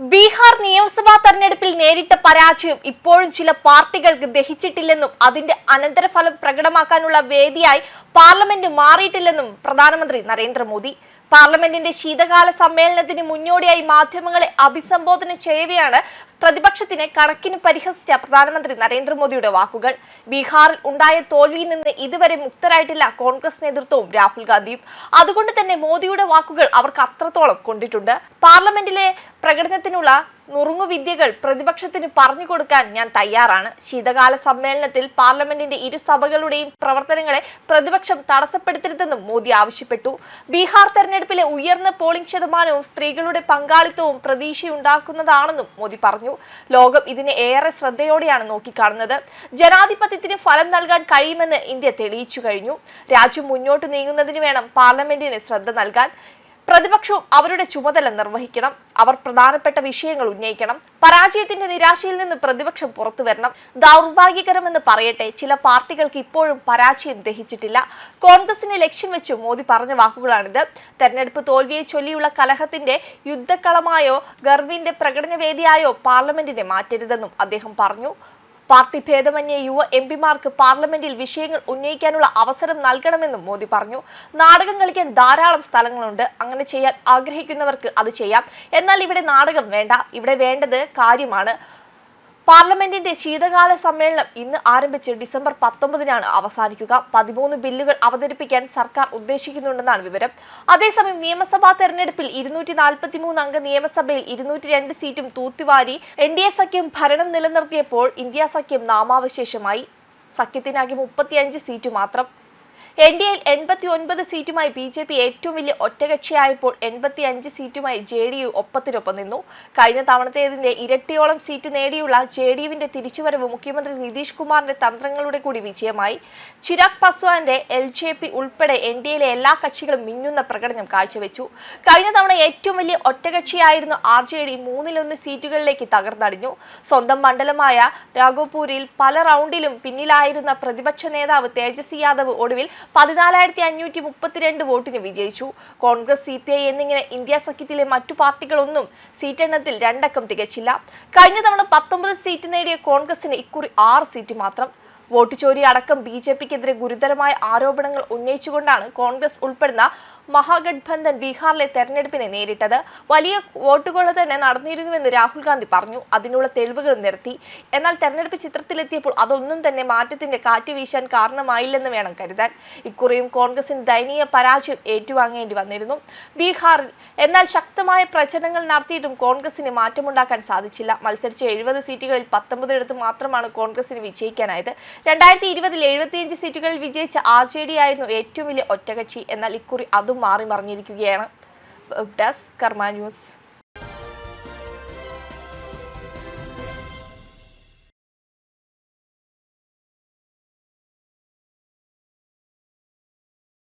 ബീഹാർ നിയമസഭാ തെരഞ്ഞെടുപ്പിൽ നേരിട്ട പരാജയം ഇപ്പോഴും ചില പാർട്ടികൾക്ക് ദഹിച്ചിട്ടില്ലെന്നും അതിന്റെ അനന്തരഫലം പ്രകടമാക്കാനുള്ള വേദിയായി പാർലമെന്റ് മാറിയിട്ടില്ലെന്നും പ്രധാനമന്ത്രി നരേന്ദ്രമോദി. പാർലമെന്റിന്റെ ശീതകാല സമ്മേളനത്തിന് മുന്നോടിയായി മാധ്യമങ്ങളെ അഭിസംബോധന ചെയ്യവെയാണ് പ്രതിപക്ഷത്തിനെ കണക്കിന് പരിഹസിച്ച പ്രധാനമന്ത്രി നരേന്ദ്രമോദിയുടെ വാക്കുകൾ. ബീഹാറിൽ ഉണ്ടായ തോൽവിയിൽ നിന്ന് ഇതുവരെ മുക്തരായിട്ടില്ല കോൺഗ്രസ് നേതൃത്വവും രാഹുൽ ഗാന്ധിയും. അതുകൊണ്ട് തന്നെ മോദിയുടെ വാക്കുകൾ അവർക്ക് അത്രത്തോളം കൊണ്ടിട്ടുണ്ട്. പാർലമെന്റിലെ പ്രകടനത്തിനുള്ള നുറുങ്ങുവിദ്യകൾ പ്രതിപക്ഷത്തിന് പറഞ്ഞു കൊടുക്കാൻ ഞാൻ തയ്യാറാണ്. ശീതകാല സമ്മേളനത്തിൽ പാർലമെന്റിന്റെ ഇരുസഭകളുടെയും പ്രവർത്തനങ്ങളെ പ്രതിപക്ഷം തടസ്സപ്പെടുത്തരുതെന്നും മോദി ആവശ്യപ്പെട്ടു. ബീഹാർ തെരഞ്ഞെടുപ്പിലെ ഉയർന്ന പോളിംഗ് ശതമാനവും സ്ത്രീകളുടെ പങ്കാളിത്തവും പ്രതീക്ഷയുണ്ടാക്കുന്നതാണെന്നും മോദി പറഞ്ഞു. ലോകം ഇതിനെ ഏറെ ശ്രദ്ധയോടെയാണ് നോക്കിക്കാണുന്നത്. ജനാധിപത്യത്തിന് ഫലം നൽകാൻ കഴിയുമെന്ന് ഇന്ത്യ തെളിയിച്ചു കഴിഞ്ഞു. രാജ്യം മുന്നോട്ട് നീങ്ങുന്നതിന് വേണം പാർലമെന്റിന് ശ്രദ്ധ നൽകാൻ. പ്രതിപക്ഷവും അവരുടെ ചുമതല നിർവഹിക്കണം. അവർ പ്രധാനപ്പെട്ട വിഷയങ്ങൾ ഉന്നയിക്കണം. പരാജയത്തിന്റെ നിരാശയിൽ നിന്ന് പ്രതിപക്ഷം പുറത്തു വരണം. ദൗർഭാഗ്യകരമെന്ന് പറയട്ടെ ചില പാർട്ടികൾക്ക് ഇപ്പോഴും പരാജയം ദഹിച്ചിട്ടില്ല. കോൺഗ്രസിനെ ലക്ഷ്യം വെച്ച് മോദി പറഞ്ഞ വാക്കുകളാണിത്. തെരഞ്ഞെടുപ്പ് തോൽവിയെ ചൊല്ലിയുള്ള കലഹത്തിന്റെ യുദ്ധക്കളമായോ ഗർവിന്റെ പ്രകടനവേദിയായോ പാർലമെന്റിനെ മാറ്റരുതെന്നും അദ്ദേഹം പറഞ്ഞു. പാർട്ടി ഭേദമന്യേ യുവ എം പിമാർക്ക് പാർലമെന്റിൽ വിഷയങ്ങൾ ഉന്നയിക്കാനുള്ള അവസരം നൽകണമെന്നും മോദി പറഞ്ഞു. നാടകം കളിക്കാൻ ധാരാളം സ്ഥലങ്ങളുണ്ട്. അങ്ങനെ ചെയ്യാൻ ആഗ്രഹിക്കുന്നവർക്ക് അത് ചെയ്യാം. എന്നാൽ ഇവിടെ നാടകം വേണ്ട. ഇവിടെ വേണ്ടത് കാര്യമാണ്. പാർലമെന്റിന്റെ ശീതകാല സമ്മേളനം ഇന്ന് ആരംഭിച്ച് ഡിസംബർ പത്തൊമ്പതിനാണ് അവസാനിക്കുക. പതിമൂന്ന് ബില്ലുകൾ അവതരിപ്പിക്കാൻ സർക്കാർ ഉദ്ദേശിക്കുന്നുണ്ടെന്നാണ് വിവരം. അതേസമയം നിയമസഭാ തെരഞ്ഞെടുപ്പിൽ ഇരുന്നൂറ്റി നാൽപ്പത്തിമൂന്ന് അംഗ നിയമസഭയിൽ ഇരുന്നൂറ്റി രണ്ട് സീറ്റും തൂത്തുവാരി എൻ ഡി എ സഖ്യം ഭരണം നിലനിർത്തിയപ്പോൾ ഇന്ത്യ സഖ്യം നാമാവശേഷമായി. സഖ്യത്തിനാകെ മുപ്പത്തിയഞ്ച് സീറ്റ് മാത്രം. എൻ ഡി എയിൽ എൺപത്തി ഒൻപത് സീറ്റുമായി ബി ജെ പി ഏറ്റവും വലിയ ഒറ്റകക്ഷിയായപ്പോൾ എൺപത്തി അഞ്ച് സീറ്റുമായി ജെ ഡി യു ഒപ്പത്തിനൊപ്പം നിന്നു. കഴിഞ്ഞ തവണത്തേതിന്റെ ഇരട്ടിയോളം സീറ്റ് നേടിയുള്ള ജെ ഡി യുവിന്റെ തിരിച്ചുവരവ് മുഖ്യമന്ത്രി നിതീഷ് കുമാറിന്റെ തന്ത്രങ്ങളുടെ കൂടി വിജയമായി. ചിരാഗ് പസ്വാന്റെ എൽ ജെ പി ഉൾപ്പെടെ എൻ ഡി എയിലെ എല്ലാ കക്ഷികളും മിന്നുന്ന പ്രകടനം കാഴ്ചവെച്ചു. കഴിഞ്ഞ തവണ ഏറ്റവും വലിയ ഒറ്റകക്ഷിയായിരുന്നു ആർ ജെ ഡി മൂന്നിലൊന്ന് സീറ്റുകളിലേക്ക് തകർന്നടിഞ്ഞു. സ്വന്തം മണ്ഡലമായ രാഘോപൂരിൽ പല റൗണ്ടിലും പിന്നിലായിരുന്ന പ്രതിപക്ഷ നേതാവ് തേജസ്വി യാദവ് ഒടുവിൽ പതിനാലായിരത്തി അഞ്ഞൂറ്റി മുപ്പത്തിരണ്ട് വോട്ടിന് വിജയിച്ചു. കോൺഗ്രസ് സി പി ഐ എന്നിങ്ങനെ ഇന്ത്യ സഖ്യത്തിലെ മറ്റു പാർട്ടികളൊന്നും സീറ്റെണ്ണത്തിൽ രണ്ടക്കം തികച്ചില്ല. കഴിഞ്ഞ തവണ പത്തൊമ്പത് സീറ്റ് നേടിയ കോൺഗ്രസിന് ഇക്കുറി ആറ് സീറ്റ് മാത്രം വോട്ട് ചോരി അടക്കം ബി ജെ പിക്കെതിരെ ഗുരുതരമായ ആരോപണങ്ങൾ ഉന്നയിച്ചുകൊണ്ടാണ് കോൺഗ്രസ് ഉൾപ്പെടുന്ന മഹാഗഡ്ബന്ധൻ ബീഹാറിലെ തെരഞ്ഞെടുപ്പിനെ നേരിട്ടത്. വലിയ വോട്ടുകൊള്ള തന്നെ നടന്നിരുന്നുവെന്ന് രാഹുൽ ഗാന്ധി പറഞ്ഞു. അതിനുള്ള തെളിവുകൾ നിരത്തി. എന്നാൽ തെരഞ്ഞെടുപ്പ് ചിത്രത്തിലെത്തിയപ്പോൾ അതൊന്നും തന്നെ മാറ്റത്തിന്റെ കാറ്റ് വീശാൻ കാരണമായില്ലെന്ന് വേണം കരുതാൻ. ഇക്കുറിയും കോൺഗ്രസിന് ദയനീയ പരാജയം ഏറ്റുവാങ്ങേണ്ടി വന്നിരുന്നു. ബീഹാറിൽ എന്നാൽ ശക്തമായ പ്രചരണങ്ങൾ നടത്തിയിട്ടും കോൺഗ്രസിന് മാറ്റമുണ്ടാക്കാൻ സാധിച്ചില്ല. മത്സരിച്ച എഴുപത് സീറ്റുകളിൽ പത്തൊമ്പതിടത്ത് മാത്രമാണ് കോൺഗ്രസിന് വിജയിക്കാനായത്. രണ്ടായിരത്തി ഇരുപതിൽ എഴുപത്തിയഞ്ച് സീറ്റുകളിൽ വിജയിച്ച ആർ ജെ ഡി ആയിരുന്നു ഏറ്റവും വലിയ ഒറ്റകക്ഷി. എന്നാൽ ഇക്കുറി അതും മാറി മറിഞ്ഞിരിക്കുകയാണ്. ഡെസ്ക് കർമ്മ ന്യൂസ്.